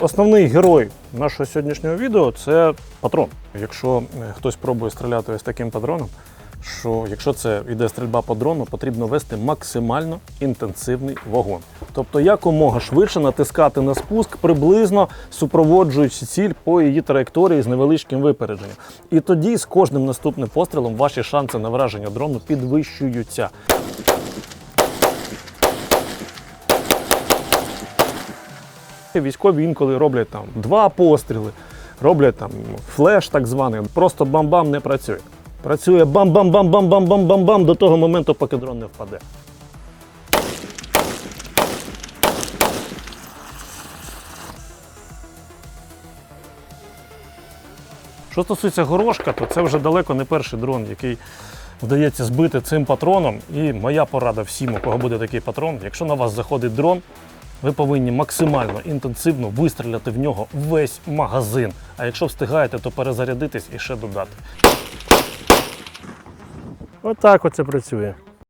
Основний герой нашого сьогоднішнього відео це патрон. Якщо е, хтось пробує стріляти ось таким патроном, що якщо це йде стрільба по дрону, потрібно вести максимально інтенсивний вогонь. Тобто якомога швидше натискати на спуск, приблизно супроводжуючи ціль по її траєкторії з невеличким випередженням. І тоді з кожним наступним пострілом ваші шанси на враження дрону підвищуються. Військові інколи роблять там два постріли, роблять там флеш так званий. Просто бам-бам не працює. Працює бам-бам-бам-бам-бам-бам-бам до того моменту, поки дрон не впаде. Що стосується горошка, то це вже далеко не перший дрон, який вдається збити цим патроном. І моя порада всім, у кого буде такий патрон, якщо на вас заходить дрон, ви повинні максимально інтенсивно вистріляти в нього весь магазин. А якщо встигаєте, то перезарядитись і ще додати. Отак оце працює.